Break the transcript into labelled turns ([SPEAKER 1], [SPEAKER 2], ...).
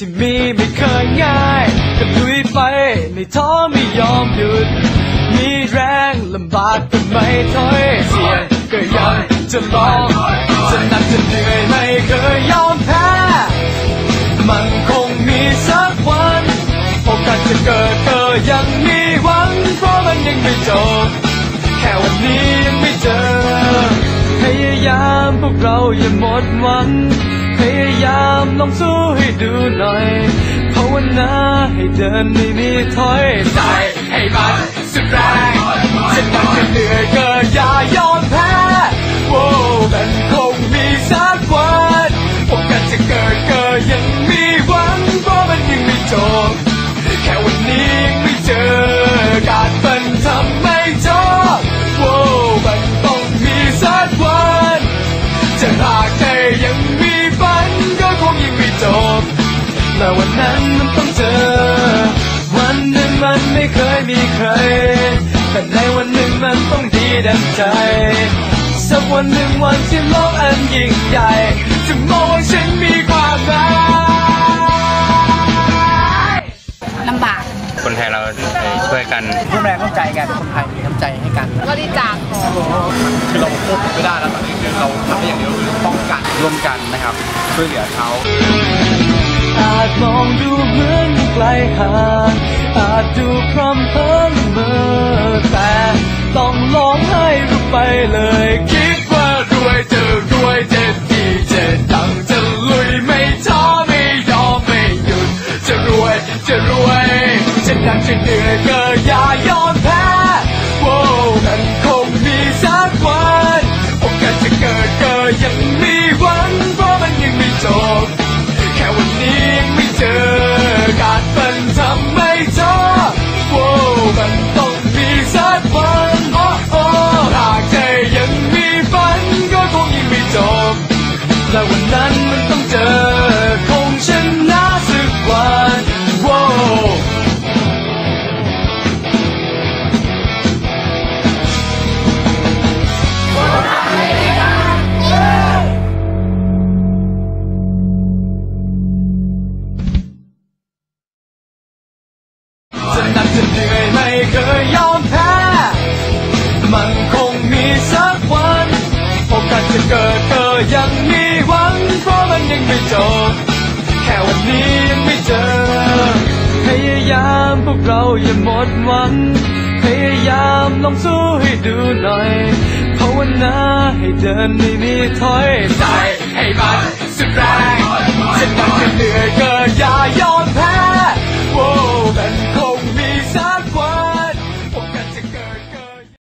[SPEAKER 1] ที่มีไม่เคยง่ายก็ลุยไปไม่ท้อไม่ยอมหยุด มีแรงลำบากก็ไม่ถอยเสี่ยงก็ยังจะลองจะหนักจะเหนื่อยไม่เคยยอมแพ้ มันคงมีสักวันโอกาสจะเกิดก็ยังมีหวังเพราะมันยังไม่จบ แค่วันนี้ยังไม่เจอ พยายามพวกเราอย่าหมดหวัง พยายามลองสู้ให้ดูหน่อยภาวนาให้เดินไม่มีถอยใจให้มันสุดแรง ไม่เคยมีใคร แต่ในวันหนึ่งมันต้องดีดังใจ สักวันหนึ่งวันที่โลกอันยิ่งใหญ่ จะมองว่าฉันมีความหมาย
[SPEAKER 2] ลำบาก
[SPEAKER 3] คนไทยเราช่วยกัน
[SPEAKER 4] ร่วมแรงร่วมใจกันคนไทยมีน้ำใจให้กัน
[SPEAKER 2] บริจาคของ
[SPEAKER 4] คือเราควบคุมไม่ได้แล้วตอนนี้คือเราทำได้อย่างเดียวคือป้องกันร่วมกันนะครับ ช่วยเหลือเขา
[SPEAKER 1] อาจมองดูเหมือนไกลห่าง อาจดูพร่ำเพริมเมื่อแต่ต้องลองให้รู้ไปเลย คิดว่ารวยจะรวยจะดีจะดังจะลุยไม่ท้อไม่ยอมไม่หยุด จะรวยจะรวย จะดังจะเหนื่อยก็อย่ายอม นักจะเหนื่อยไม่เคยยอมแพ้ มันคงมีสักวันโอกาสจะเกิดก็ยังมีหวัง เพราะมันยังไม่จบ แค่วันนี้ยังไม่เจอ พยายามพวกเราอย่าหมดหวัง พยายามลองสู้ให้ดูหน่อยภาวนาให้เดินไม่มีถอยใจให้มันสุดแรงจะหนักจะเหนื่อยก็